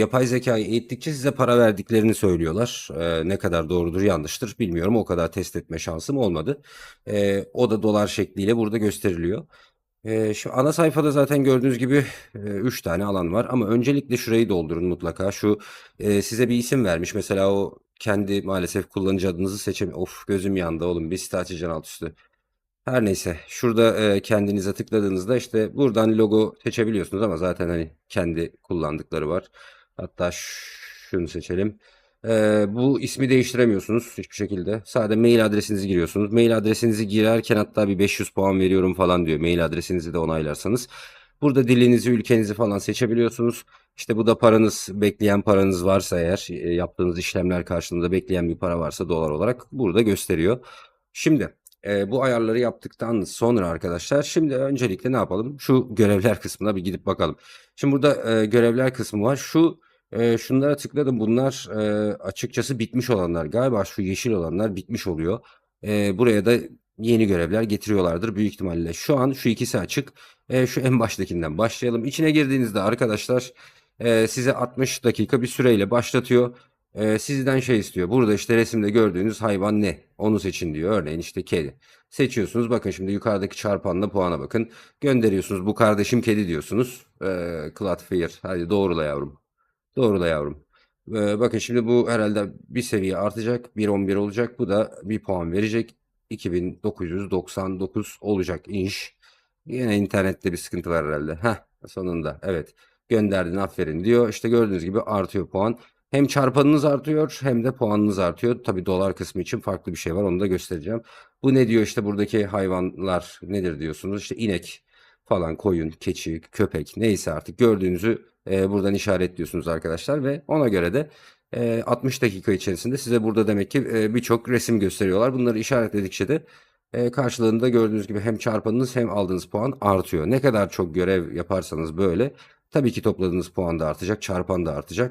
yapay zekayı eğittikçe size para verdiklerini söylüyorlar. Eee, ne kadar doğrudur yanlıştır bilmiyorum. O kadar test etme şansım olmadı. Eee, o da dolar şekliyle burada gösteriliyor. Eee, şu ana sayfada zaten gördüğünüz gibi, eee, 3 tane alan var ama öncelikle şurayı doldurun mutlaka. Şu, eee, size bir isim vermiş. Mesela o kendi maalesef kullanıcı adınızı seçemi Of gözüm yandı oğlum bir site açacaksın alt üstü. Her neyse şurada, eee, kendinize tıkladığınızda işte buradan logo seçebiliyorsunuz ama zaten hani kendi kullandıkları var. Hatta şunu seçelim. Eee, bu ismi değiştiremiyorsunuz hiçbir şekilde. Sadece mail adresinizi giriyorsunuz. Mail adresinizi girerken hatta bir 500 puan veriyorum falan diyor. Mail adresinizi de onaylarsanız. Burada dilinizi, ülkenizi falan seçebiliyorsunuz. İşte bu da paranız, bekleyen paranız varsa eğer, eee, yaptığınız işlemler karşılığında bekleyen bir para varsa dolar olarak burada gösteriyor. Şimdi, eee, bu ayarları yaptıktan sonra arkadaşlar şimdi öncelikle ne yapalım? Şu görevler kısmına bir gidip bakalım. Şimdi burada, eee, görevler kısmı var. Şu, eee, şunlara tıkladım. Bunlar, eee, açıkçası bitmiş olanlar. Galiba şu yeşil olanlar bitmiş oluyor. Eee, buraya da yeni görevler getiriyorlardır büyük ihtimalle. Şu an şu ikisi açık. Eee, şu en baştakinden başlayalım. İçine girdiğinizde arkadaşlar, eee, size 60 dakika bir süreyle başlatıyor. Eee, sizden şey istiyor. Burada işte resimde gördüğünüz hayvan ne? Onu seçin diyor. Örneğin işte kedi. Seçiyorsunuz. Bakın şimdi yukarıdaki çarpanla puana bakın. Gönderiyorsunuz. Bu kardeşim kedi diyorsunuz. Eee, Cloudflare. Hadi doğrula yavrum. Doğrula yavrum. Eee, bakın şimdi bu herhalde bir seviye artacak. 1.11 olacak. Bu da bir puan verecek. 2999 olacak inş. Yine internette bir sıkıntı var herhalde. Heh, sonunda. Evet. Gönderdin aferin diyor. İşte gördüğünüz gibi artıyor puan. Hem çarpanınız artıyor hem de puanınız artıyor. Tabii dolar kısmı için farklı bir şey var. Onu da göstereceğim. Bu ne diyor işte buradaki hayvanlar nedir diyorsunuz. İşte inek falan, koyun, keçi, köpek neyse artık gördüğünüzü eee, buradan işaretliyorsunuz arkadaşlar ve ona göre de eee, 60 dakika içerisinde size burada demek ki eee, birçok resim gösteriyorlar. Bunları işaretledikçe de eee, karşılığında gördüğünüz gibi hem çarpanınız hem aldığınız puan artıyor. Ne kadar çok görev yaparsanız böyle tabii ki topladığınız puan da artacak, çarpan da artacak.